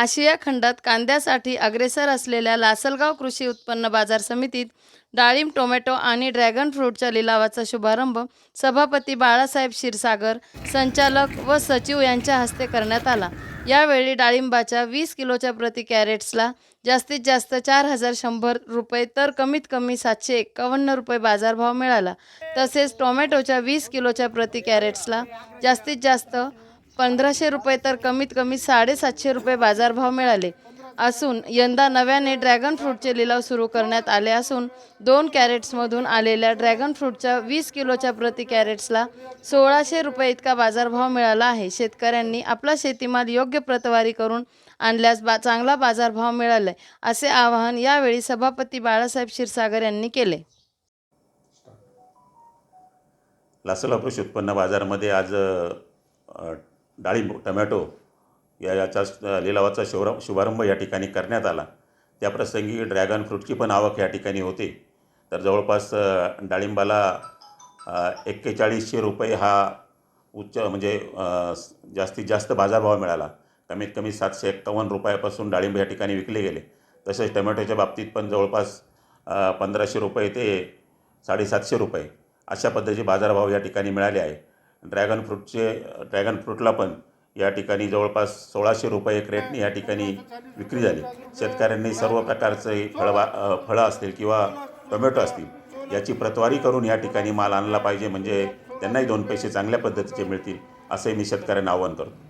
आशिया खंडात कांद्यासाठी अग्रेसर असलेल्या लासलगाव कृषी उत्पन्न बाजार समितीत डाळिंब टोमॅटो आणि ड्रॅगन फ्रूटच्या लिलावाचा शुभारंभ सभापती बाळासाहेब क्षीरसागर संचालक व सचिव यांच्या हस्ते करण्यात आला. यावेळी डाळिंबाच्या वीस किलोच्या प्रति कॅरेट्सला जास्तीत जास्त चार हजार शंभर रुपये तर कमीत कमी सातशे एक्कावन्न रुपये बाजारभाव मिळाला. तसेच टोमॅटोच्या वीस किलोच्या प्रति कॅरेट्सला जास्तीत जास्त पंधराशे रुपये तर कमीत कमी साडेसातशे रुपये बाजारभाव मिळाले असून यंदा नव्याने ड्रॅगन फ्रूटचे लिलाव सुरू करण्यात आले असून दोन कॅरेट्समधून आलेल्या ड्रॅगन फ्रूटच्या वीस किलोच्या प्रति कॅरेट्सला सोळाशे रुपये इतका बाजारभाव मिळाला आहे. शेतकऱ्यांनी आपला शेतीमाल योग्य प्रतवारी करून आणल्यास बा चांगला बाजारभाव मिळाला असे आवाहन यावेळी सभापती बाळासाहेब क्षीरसागर यांनी केले. लासलगाव उत्पन्न बाजारमध्ये आज डाळिंब टमॅटो या याचा लिलावाचा शुभार शुभारंभ या ठिकाणी करण्यात आला. त्याप्रसंगी ड्रॅगन फ्रूटची पण आवक या ठिकाणी होते. तर जवळपास डाळिंबाला एक्केचाळीसशे रुपये हा उच्च म्हणजे जास्तीत जास्त बाजारभाव मिळाला. कमीत कमी सातशे एक्कावन्न रुपयापासून डाळिंब या ठिकाणी विकले गेले. तसेच टमॅटोच्या बाबतीत पण जवळपास पंधराशे रुपये ते साडेसातशे रुपये अशा पद्धतीचे बाजारभाव या ठिकाणी मिळाले आहे. ड्रॅगन फ्रूटचे ड्रॅगन फ्रूटला पण या ठिकाणी जवळपास सोळाशे रुपये एक रेटने या ठिकाणी विक्री झाली. शेतकऱ्यांनी सर्व प्रकारचे फळं फळं असतील किंवा टोमॅटो असतील याची प्रतवारी करून या ठिकाणी माल आणला पाहिजे. म्हणजे त्यांनाही दोन पैसे चांगल्या पद्धतीचे मिळतील असंही मी शेतकऱ्यांना आवाहन करतो.